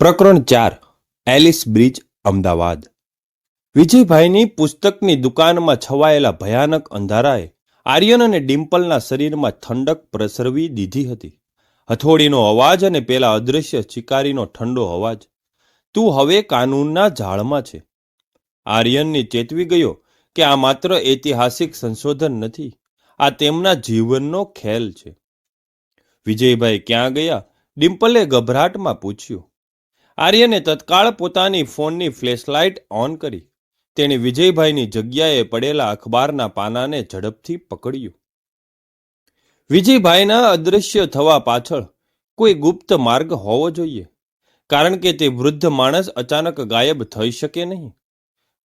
પ્રકરણ ચાર, Alice bridge, Ahmedabad. વિજયભાઈની પુસ્તકની દુકાનમાં છવાયેલા ભયાનક અંધારાએ આર્યન અને ડિમ્પલના શરીરમાં ઠંડક પ્રસરવી દીધી હતી. હથોડીનો અવાજ અને પેલા અદૃશ્ય શિકારીનો ઠંડો અવાજ. તું હવે કાનૂનના જાળમાં છે. આર્યનને ચેતવી ગયો કે આ માત્ર ઐતિહાસિક સંશોધન નથી, આ તેમના જીવનનો ખેલ છે. વિજયભાઈ ક્યાં ગયા? ડિમ્પલે ગભરાટમાં પૂછ્યું. આર્યને તત્કાળ પોતાની ફોનની ફ્લેશલાઇટ ઓન કરી. તેણે વિજયભાઈની જગ્યાએ પડેલા અખબારના પાનાને ઝડપથી પકડ્યું. વિજયભાઈના અદૃશ્ય થવા પાછળ કોઈ ગુપ્ત માર્ગ હોવો જોઈએ, કારણ કે તે વૃદ્ધ માણસ અચાનક ગાયબ થઈ શકે નહીં.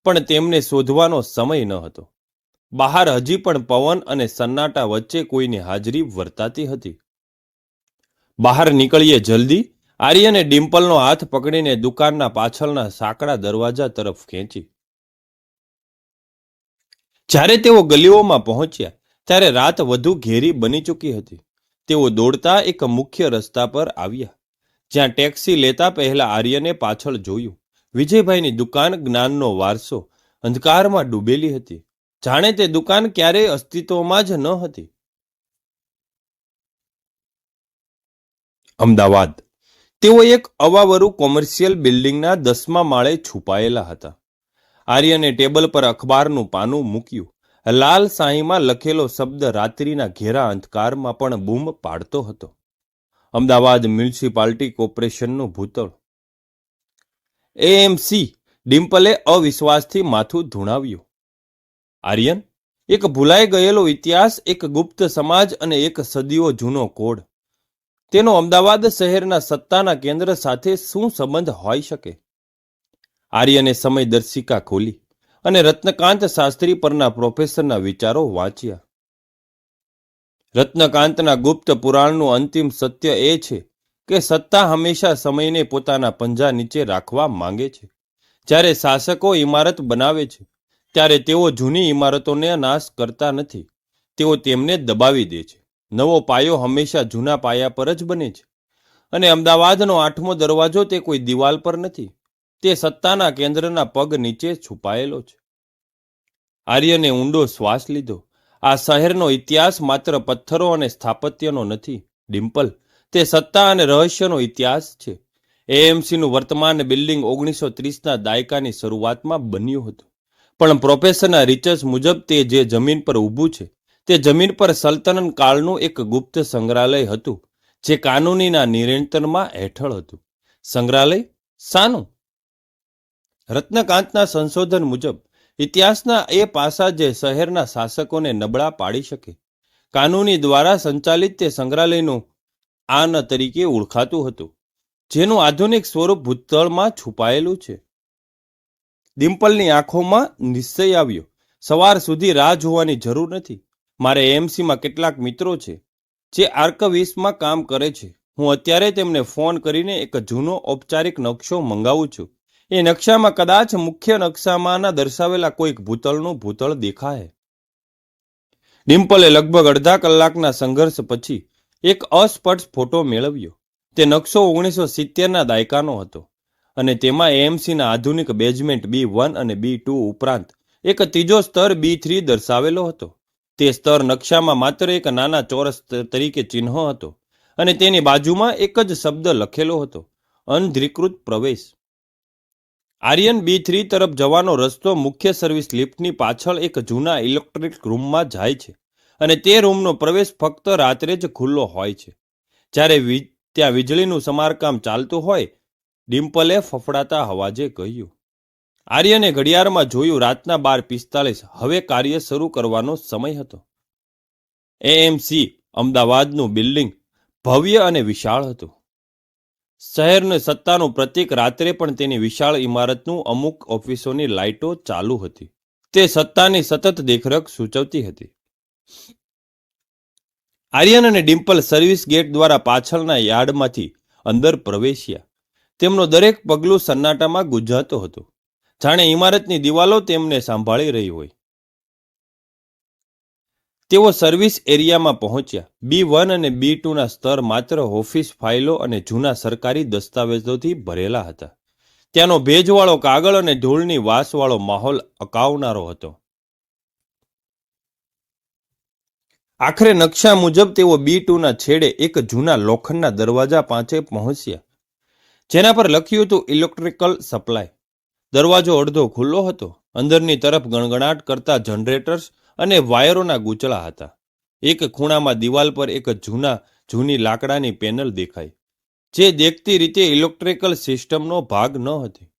પણ તેમને શોધવાનો સમય ન હતો. બહાર હજી પણ પવન અને સન્નાટા વચ્ચે કોઈની હાજરી વર્તાતી હતી. બહાર નીકળીએ જલ્દી આર્યને ડિમ્પલનો હાથ પકડીને દુકાનના પાછળના સાંકડા દરવાજા તરફ ખેંચી. જ્યારે તેઓ ગલીઓમાં પહોંચ્યા, ત્યારે રાત વધુ ઘેરી બની ચૂકી હતી. તેઓ દોડતા એક મુખ્ય રસ્તા પર આવ્યા, જ્યાં ટેક્સી લેતા પહેલા આર્યને પાછળ જોયું. વિજયભાઈની દુકાન જ્ઞાનનો વારસો અંધકારમાં ડૂબેલી હતી. જાણે તે દુકાન ક્યારેય અસ્તિત્વમાં જ ન હતી. અમદાવાદ તેઓ એક અવાવરુ કોમર્શિયલ બિલ્ડિંગના દસમા માળે છુપાયેલા હતા. આર્યને ટેબલ પર અખબારનું પાનું મૂક્યું. લાલ શાહીમાં લખેલો શબ્દ રાત્રિના ઘેરા અંધકારમાં પણ બૂમ પાડતો હતો. અમદાવાદ મ્યુનિસિપાલિટી કોર્પોરેશનનું ભૂતળ. એએમસી ડિમ્પલે અવિશ્વાસથી માથું ધૂણાવ્યું. આર્યન, એક ભૂલાઈ ગયેલો ઇતિહાસ, એક ગુપ્ત સમાજ અને એક સદીઓ જૂનો કોડ. તેનો અમદાવાદ શહેરના સત્તાના કેન્દ્ર સાથે શું સંબંધ હોઈ શકે? આર્યને સમય દર્શિકા ખોલી અને રત્નકાંત શાસ્ત્રી પરના પ્રોફેસરના વિચારો વાંચ્યા. રત્નકાંતના ગુપ્ત પુરાણનું અંતિમ સત્ય એ છે કે સત્તા હંમેશા સમયને પોતાના પંજા નીચે રાખવા માંગે છે. જ્યારે શાસકો ઇમારત બનાવે છે, ત્યારે તેઓ જૂની ઇમારતોને નાશ કરતા નથી. તેઓ તેમને દબાવી દે છે. નવો પાયો હંમેશા જૂના પાયા પર જ બને છે. અને અમદાવાદનો આઠમો દરવાજો તે કોઈ દિવાલ પર નથી. તે સત્તાના કેન્દ્રના પગ નીચે છુપાયેલો છે. આર્યને ઊંડો શ્વાસ લીધો. આ શહેરનો ઇતિહાસ માત્ર પથ્થરો અને સ્થાપત્યનો નથી. ડિમ્પલ, તે સત્તા અને રહસ્યનો ઇતિહાસ છે. એએમસીનું વર્તમાન બિલ્ડિંગ ઓગણીસો ત્રીસના દાયકાની શરૂઆતમાં બન્યું હતું. પણ પ્રોફેસરના રિચર્સ મુજબ તે જે જમીન પર ઊભું છે તે જમીન પર સલ્તનત કાળનું એક ગુપ્ત સંગ્રહાલય હતું, જે કાનૂનીના નિયંત્રણમાં હેઠળ હતું. સંગ્રહાલય શાનું? રત્નકાંતના સંશોધન મુજબ, ઇતિહાસના એ પાસા જે શહેરના શાસકોને નબળા પાડી શકે. કાનૂની દ્વારા સંચાલિત તે સંગ્રહાલયનું આન તરીકે ઓળખાતું હતું, જેનું આધુનિક સ્વરૂપ ભૂતળમાં છુપાયેલું છે. ડિમ્પલની આંખોમાં નિશ્ચય આવ્યો, સવાર સુધી રાહ જોવાની જરૂર નથી. મારે એમસીમાં કેટલાક મિત્રો છે, જે આર્કવિસમાં કામ કરે છે. હું અત્યારે તેમને ફોન કરીને એક જૂનો ઔપચારિક નકશો મંગાવું છું. એ નકશામાં કદાચ મુખ્ય નકશામાંના દર્શાવેલા કોઈક ભૂતળનું ભૂતળ દેખાય. ડિમ્પલે લગભગ અડધા કલાકના સંઘર્ષ પછી એક અસ્પષ્ટ ફોટો મેળવ્યો. તે નકશો ઓગણીસો સિત્તેરના દાયકાનો હતો અને તેમાં એએમસીના આધુનિક બેઝમેન્ટ બી વન અને બી ટુ ઉપરાંત એક ત્રીજો સ્તર બી થ્રી દર્શાવેલો હતો. તે સ્તર નકશામાં માત્ર એક નાના ચોરસ તરીકે ચિહ્ન હતો અને તેની બાજુમાં એક જ શબ્દ લખેલો હતો અનધિકૃત પ્રવેશ. આર્યન બી થ્રી તરફ જવાનો રસ્તો મુખ્ય સર્વિસ લિફ્ટની પાછળ એક જૂના ઇલેક્ટ્રિક રૂમમાં જાય છે અને તે રૂમનો પ્રવેશ ફક્ત રાત્રે જ ખુલ્લો હોય છે. જ્યારે ત્યાં વીજળીનું સમારકામ ચાલતું હોય, ડિમ્પલે ફફડાતા હવાજે કહ્યું આર્યને ઘડિયાળમાં જોયું રાતના બાર પિસ્તાલીસ હવે કાર્ય શરૂ કરવાનો સમય હતો. એએમસી અમદાવાદનું બિલ્ડિંગ ભવ્ય અને વિશાળ હતું. શહેરને સત્તાનું પ્રતીક રાત્રે પણ તેની વિશાળ ઇમારતનું અમુક ઓફિસોની લાઇટો ચાલુ હતી. તે સત્તાની સતત દેખરેખ સૂચવતી હતી. આર્યન અને ડિમ્પલ સર્વિસ ગેટ દ્વારા પાછળના યાર્ડમાંથી અંદર પ્રવેશ્યા. તેમનો દરેક પગલું સન્નાટામાં ગુંજાતો હતો. જાણે ઇમારતની દિવાલો તેમને સાંભળી રહી હોય. તેઓ સર્વિસ એરિયામાં પહોંચ્યા. બી વન અને બી ટુના સ્તર માત્ર ઓફિસ ફાઇલો અને જૂના સરકારી દસ્તાવેજોથી ભરેલા હતા. ત્યાંનો ભેજવાળો કાગળ અને ધૂળની વાસવાળો માહોલ અકાવનારો હતો. આખરે નકશા મુજબ તેઓ બી ટુના છેડે એક જૂના લોખંડના દરવાજા પાસે પહોંચ્યા. જેના પર લખ્યું હતું ઇલેક્ટ્રિકલ સપ્લાય. દરવાજો અડધો ખુલ્લો હતો. અંદરની તરફ ગણગણાટ કરતા જનરેટર્સ અને વાયરોના ગૂંચળા હતા. એક ખૂણામાં દિવાલ પર એક જૂના, જૂની લાકડાની પેનલ દેખાઈ, જે દેખતી રીતે ઇલેક્ટ્રિકલ સિસ્ટમનો ભાગ ન હતી.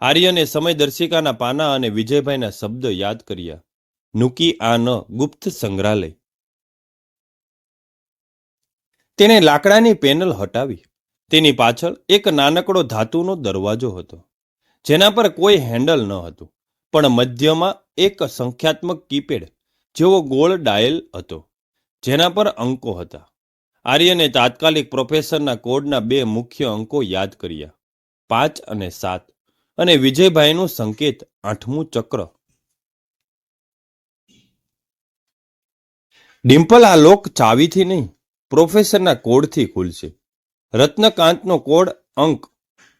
આર્યને સમયદર્શિકાના પાના અને વિજયભાઈના શબ્દ યાદ કર્યા. નુકી આ ન, ગુપ્ત સંગ્રહાલય. તેણે લાકડાની પેનલ હટાવી. તેની પાછળ એક નાનકડો ધાતુનો દરવાજો હતો. જેના પર કોઈ હેન્ડલ ન હતું. પણ મધ્યમાં એક સંખ્યાત્મક કીપેડ જેવો ગોળ ડાયલ હતો, જેના પર અંકો હતા. આર્યને તાત્કાલિક પ્રોફેસરના કોડના બે મુખ્ય અંકો યાદ કર્યા, પાંચ અને સાત, અને વિજયભાઈનું સંકેત આઠમું ચક્ર. ડિમ્પલ આ લોક ચાવીથી નહીં, પ્રોફેસરના કોડથી ખુલશે. રત્નકાંતનો કોડ અંક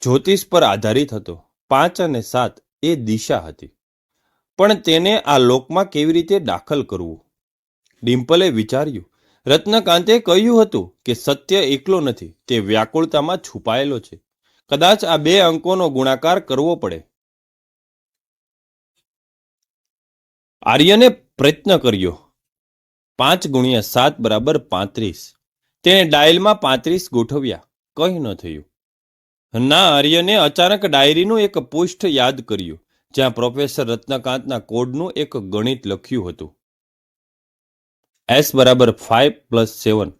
જ્યોતિષ પર આધારિત હતો. પાંચ અને સાત એ દિશા હતી. પણ તેને આ લોકમાં કેવી રીતે દાખલ કરવું? ડિમ્પલે વિચાર્યું. રત્નકાંતે કહ્યું હતું કે સત્ય એકલો નથી, તે વ્યાકુળતામાં છુપાયેલો છે. કદાચ આ બે અંકોનો ગુણાકાર કરવો પડે. આર્યને પ્રયત્ન કર્યો. પાંચ ગુણ્યા સાત બરાબર પાંત્રીસ. તેણે ડાયલમાં પાંત્રીસ ગોઠવ્યા. કંઈ ન થયું. ના, આર્યને અચાનક ડાયરીનું એક પૃષ્ઠ યાદ કર્યું, જ્યાં પ્રોફેસર રત્નકાંતના કોડનું એક ગણિત લખ્યું હતું. એસ બરાબર ફાઈવ પ્લસ સેવન.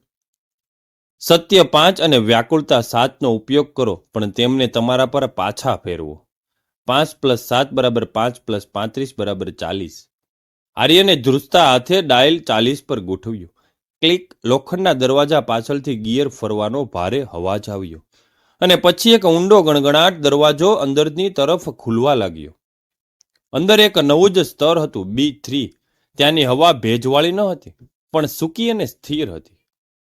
સત્ય પાંચ અને વ્યાકુળતા સાતનો ઉપયોગ કરો, પણ તેમને તમારા પર પાછા ફેરવો. પાંચ પ્લસ સાત બરાબર પાંચ પ્લસ પાંત્રીસ બરાબર ચાલીસ. આર્યને ધ્રુજતા હાથે ડાયલ ચાલીસ પર ગોઠવ્યું. ક્લિક, લોખંડના દરવાજા પાછળથી ગિયર ફરવાનો ભારે હવાજ આવ્યો. અને પછી એક ઊંડો ગણગણાટ દરવાજો અંદરની તરફ ખુલવા લાગ્યો. અંદર એક નવું જ સ્તર હતું, બી થ્રી. ત્યાંની હવા ભેજવાળી ન હતી, પણ સૂકી અને સ્થિર હતી.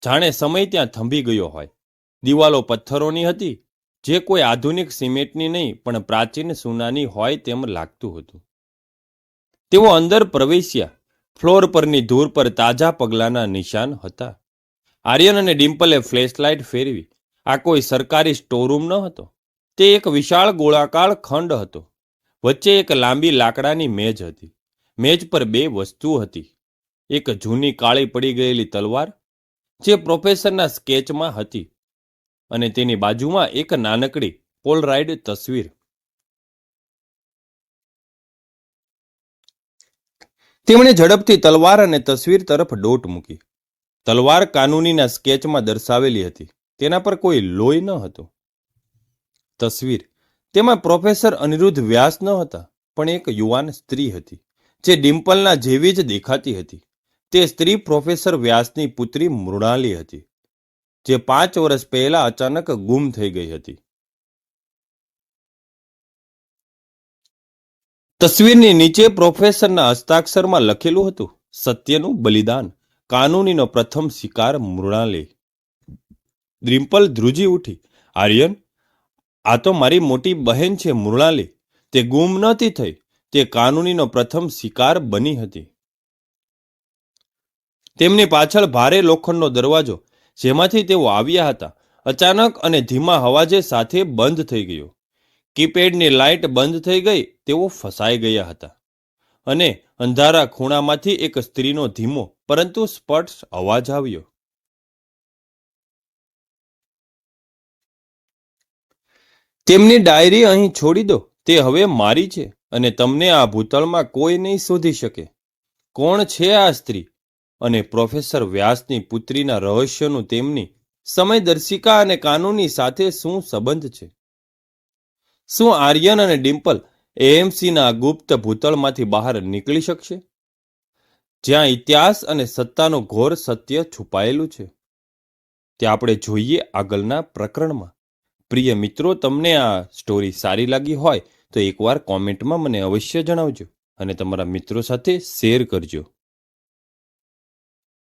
જાણે સમય ત્યાં થંભી ગયો હોય. દિવાલો પથ્થરોની હતી, જે કોઈ આધુનિક સિમેન્ટની નહીં, પણ પ્રાચીન સોનાની હોય તેમ લાગતું હતું. તેઓ અંદર પ્રવેશ્યા. ફ્લોર પરની ધૂર પર તાજા પગલાંના નિશાન હતા. આર્યન અને ડિમ્પલે ફ્લેશલાઇટ ફેરવી. આ કોઈ સરકારી સ્ટોરરૂમ ન હતો. તે એક વિશાળ ગોળાકાર ખંડ હતો. વચ્ચે એક લાંબી લાકડાની મેજ હતી. મેજ પર બે વસ્તુ હતી. એક જૂની કાળી પડી ગયેલી તલવાર, જે પ્રોફેસરના સ્કેચમાં હતી, અને તેની બાજુમાં એક નાનકડી પોલરાઇડ તસવીર. તેમણે ઝડપથી તલવાર અને તસવીર તરફ ડોટ મૂકી. તલવાર કાનૂનીના સ્કેચમાં દર્શાવેલી હતી. તેના પર કોઈ લોહી ન હતો. તસવીર. તેમાં પ્રોફેસર અનિરુદ્ધ વ્યાસ ન હતા, પણ એક યુવાન સ્ત્રી હતી, જે ડિમ્પલના જેવી જ દેખાતી હતી. તે સ્ત્રી પ્રોફેસર વ્યાસની પુત્રી મૃણાલી હતી, જે પાંચ વર્ષ પહેલા અચાનક ગુમ થઈ ગઈ હતી. તસવીરની નીચે પ્રોફેસરના હસ્તાક્ષરમાં લખેલું હતું, સત્યનું બલિદાન, કાનૂનીનો પ્રથમ શિકાર મૃણાલી. ડિમ્પલ ધ્રુજી ઉઠી. આર્યન, આ તો મારી મોટી બહેન છે, મૃણાલી. તે ગુમ નહોતી થઈ. તે કાનૂનીનો પ્રથમ શિકાર બની હતી. તેમની પાછળ ભારે લોખંડનો દરવાજો, જેમાંથી તેઓ આવ્યા હતા, અચાનક અને ધીમા હવાજે સાથે બંધ થઈ ગયો. કીપેડની લાઇટ બંધ થઈ ગઈ, તેઓ ફસાઈ ગયા હતા. અને અંધારા ખૂણામાંથી એક સ્ત્રીનો ધીમો, પરંતુ સ્પષ્ટ અવાજ આવ્યો. તેમની ડાયરી અહીં છોડી દો. તે હવે મારી છે અને તમને આ ભૂતળમાં કોઈ નહીં શોધી શકે. કોણ છે આ સ્ત્રી? અને પ્રોફેસર વ્યાસની પુત્રીના રહસ્યનું તેમની સમયદર્શિકા અને કાનૂની સાથે શું સંબંધ છે? શું આર્યન અને ડિમ્પલ એએમસીના ગુપ્ત ભૂતળમાંથી બહાર નીકળી શકશે? જ્યાં ઇતિહાસ અને સત્તાનો ઘોર સત્ય છુપાયેલું છે. તે આપણે જોઈએ આગળના પ્રકરણમાં. પ્રિય મિત્રો, તમને આ સ્ટોરી સારી લાગી હોય તો એકવાર કોમેન્ટમાં મને અવશ્ય જણાવજો અને તમારા મિત્રો સાથે શેર કરજો.